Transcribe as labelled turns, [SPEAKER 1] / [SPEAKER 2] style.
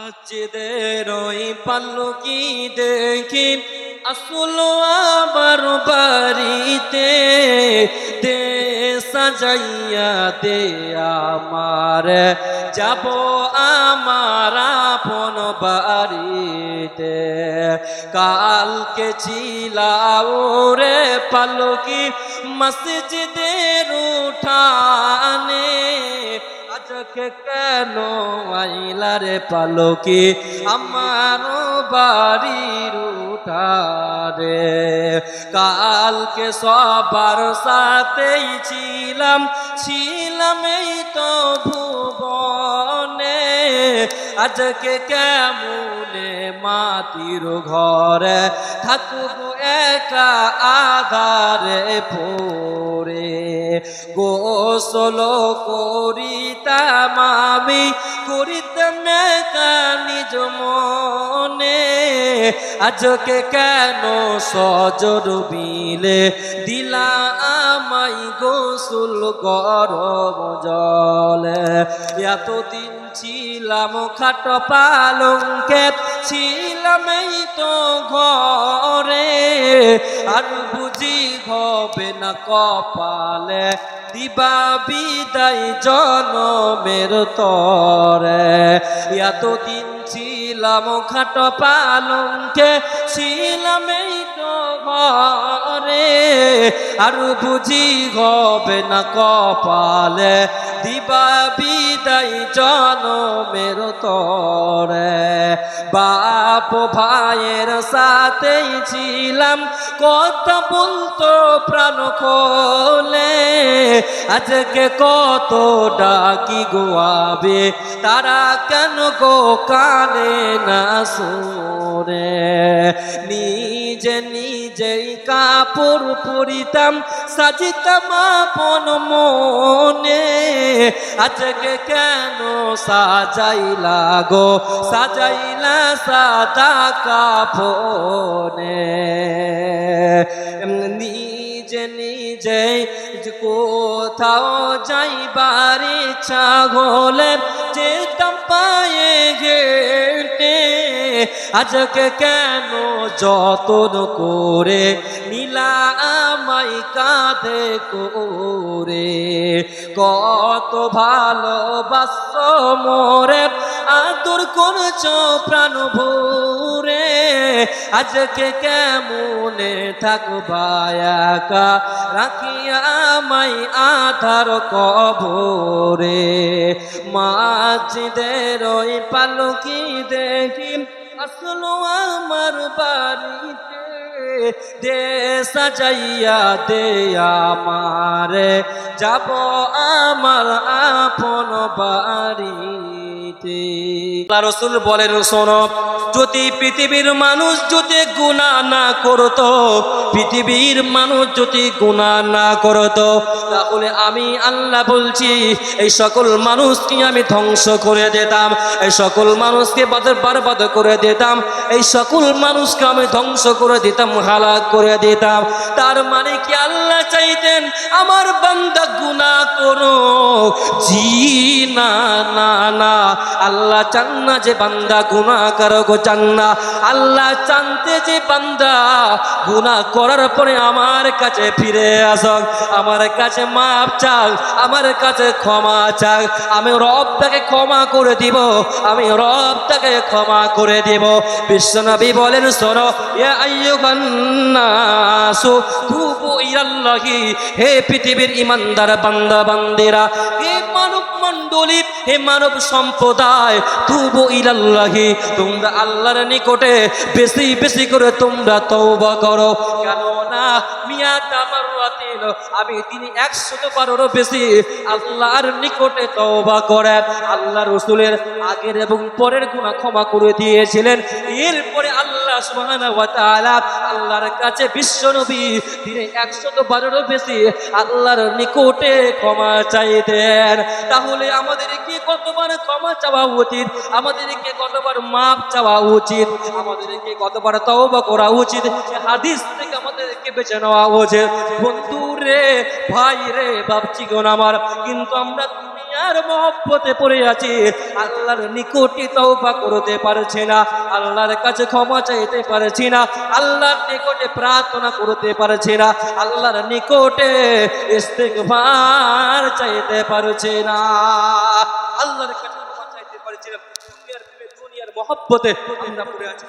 [SPEAKER 1] মসজিদের ওই পাল্লুকি দেখি। আসলো আবার বাড়িতে দে সাজাইয়া দে আমার। যাব আমার আপন বাড়িতে। কালকে ছিলাও রে পালকি মসজিদের উঠানে আজকে কেন আইলারে পালকি? আমার বাড়ির উঠারে কালকে সবার সাথেই ছিলাম ছিলাম এই তো ভুবনে। আজকে কেমনে মাটির ঘরে? থাকব একা আধারে পড়ে গোসল করিতাম আমি, করিতাম নিজ মনে। আজকে কেন সজর বিলে দিলা আমাই গোসল গরম জলে। এতদিন ছিলাম খাট পালঙ্কে, ছিলাম এই তো ঘরে। আর বুঝি হবে না কপালে, দিবা বিদায় জনমের তরে। এতদিন ছিলাম খাট পালঙ্কে, ছিলাম এই ঘরে আর বুঝি হবে না কপালে। দিবা বিদায় জনমের তরে। বাপ ভাইয়ের সাথেই ছিলাম কথা বলতো প্রাণ খোলে। আজকে কত ডাকি গোয়াবে তারা কেন গো কানে না শোনে? নিজে নিজেই কাপড় পরিতাম, সাজিতাম আপন মনে আজকে কেন সাজাইলা গো? সাজাইলা সাদা কাপনে নিজে নিজে কোথাও যাইবার ইচ্ছা হলে যেতাম পায়ে ঘেটে আজকে কেন যতন করে নীলা আমাই কাঁধে করে। কত ভালোবাস মোরে, আদর করছ প্রাণ ভোরে। আজকে কেমনে থাকবা একা? রাখিয়া আমাই আধার কবরে। মাঝদের ওই পালকি দেখি, আসলো আমার বাড়িতে। দে সাজাইয়া দে আমারে। যাব আমার আপন বাড়িতে আল্লাহ রসুল বলেন, শোনো, যদি পৃথিবীর মানুষ যদি গুণা না করতো, পৃথিবীর মানুষ যদি গুণা না করতো, তাহলে আমি আল্লাহ বলছি, এই সকল মানুষকে আমি ধ্বংস করে দিতাম, এই সকল মানুষকে বাদের বারবাদ করে দিতাম, এই সকল মানুষকে আমি ধ্বংস করে দিতাম, হালাক করে দিতাম। তার মানে কি আল্লাহ চাইতেন, আমার বান্দা গুণা করো জি না না না আল্লাহ চান না যে বান্দা গুণা করো গো চান না আল্লাহ চানতে যে বান্দা গুণা করার পরে আমার কাছে ফিরে আসক আমার কাছে মাপ চাক আমার কাছে ক্ষমা চাক আমি রব তাকে ক্ষমা করে দিব, আমি রব তাকে ক্ষমা করে দিব। বিশ্বনবী বলেন, শোনো, ইয়া হে পৃথিবীর ইমানদার বান্দা বান্দিরা হে হে মানব সম্প্রদায়, তুবু ইলাল্লাহি, তোমরা আল্লাহর নিকটে বেশি বেশি করে তোমরা তওবা করো। কেননা মিয়া তামার আমি তিনি একশত বারোরও বেশি আল্লাহর নিকটে তওবা করে আল্লাহ রসুলের আগের এবং পরের গুণা ক্ষমা করে দিয়েছিলেন। এরপরে আল্লাহ আল্লাহর কাছে বিশ্ব নবী, তিনি একশত বারোরও বেশি আল্লাহর নিকটে ক্ষমা চাইতেন। তাহলে আমাদেরকে কতবার ক্ষমা চাওয়া উচিত? আমাদেরকে কতবার মাপ চাওয়া উচিত? আমাদেরকে কতবার তওবা করা উচিত? হাদিস থেকে আমাদেরকে বেছে নেওয়া উচিত। বন্ধু রে, ভাই রে ভাবছি কোন আমার, কিন্তু আমরা দুনিয়ার মহব্বতে পড়ে আছি। আল্লাহর নিকটে তওবা করতে পারছে না। আল্লাহর কাছে ক্ষমা চাইতে পারছি না। আল্লাহর নিকটে প্রার্থনা করতে পারছে না। আল্লাহর নিকটে ইস্তেগফার চাইতে পারছে না। আল্লাহর কাছে ক্ষমা চাইতে পারছি না। দুনিয়ার দুনিয়ার মহব্বতে আমরা পড়ে আছি।